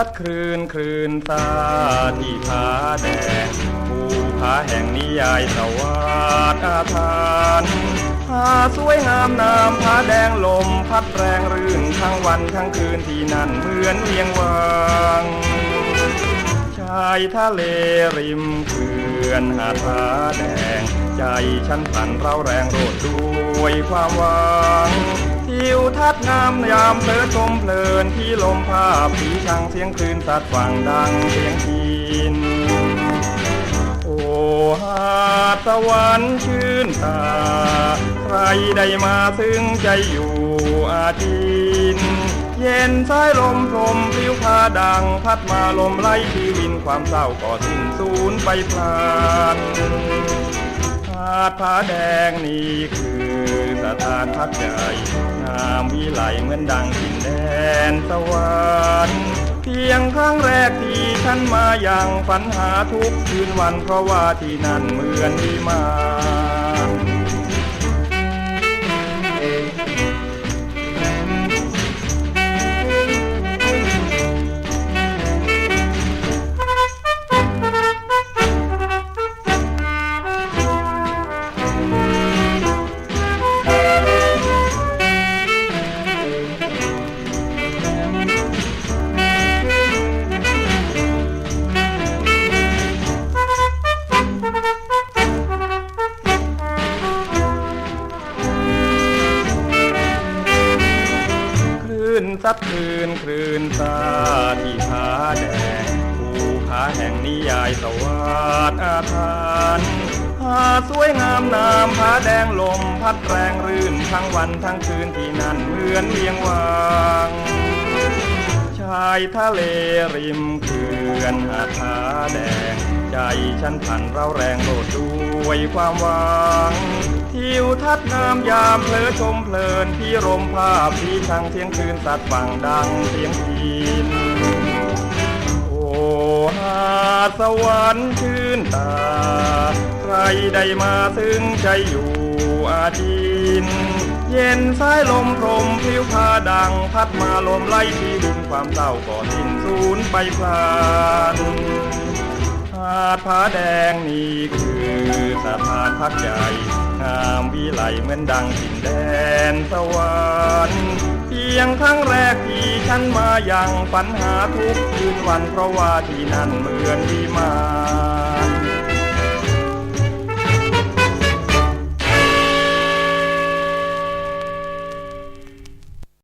สัดคลื่นคลื่นตาที่ผาแดงภูผาแห่งนิยายสวัสดอาทานผาสวยงามน้ำผาแดงลมพัดแรงรื่นทั้งวันทั้งคืนที่นั่นเหมือนเวียงวางชายทะเลริมเขื่อนหาดผาแดง ใจฉันผันเราแรงโรดด้วยความหวัง ทิวทัศน์งามยามเพลิดชมเพลินที่ลมภาพสีชังเสียงคลื่นสัดฟังดังเสียงพินโอ้หาดสวรรค์ชื่นตา ใครได้มาถึงใจอยู่อาทินเย็นสายลมพรมพิวพาดัง พัดมาลมไล่ที่วินความเศร้าก็สิ้นสูญไปพลานหาดผาแดงนี่คือสถานพักใจามวิไลเหมือนดังดินแดนสวรรค์เพียงครั้งแรกที่ฉันมาอย่างฝันหาทุกคืนวันเพราะว่าที่นั่นเหมือนวิมา ชัดคลื่นคลื่นตาที่ผาแดงภูผาแห่งนิยายสวัสดอาทานหาสวยงามน้ำผาแดงลมพัดแรงรื่นทั้งวันทั้งคืนที่นั่นเหมือนเวียงวางชายทะเลริมเขื่อนหาดผาแดง ใจฉันผันเราแรงโลดด้วยความหวังทิวทัศน์งามยามเพลอชมเพลินที่รมภาพที่ช่างเสียงคืนสัดฟังดังเสียงพินโอ้หาสวรรค์ชื่นตา ใครได้มาถึงใจอยู่อาทินเย็นสายลมพรมพิวพาดัง พัดมาลมไล่ที่ดินความเศร้าก็สิ้นสูญไปพลานาดผาแดงนี่คือสถานพักใหญ่งามวิไลเหมือนดังดินแดนสวรรค์เพียงครั้งแรกที่ฉันมายังฝันหาทุกคืนวันเพราะว่าที่นั่นเหมือนวิมาน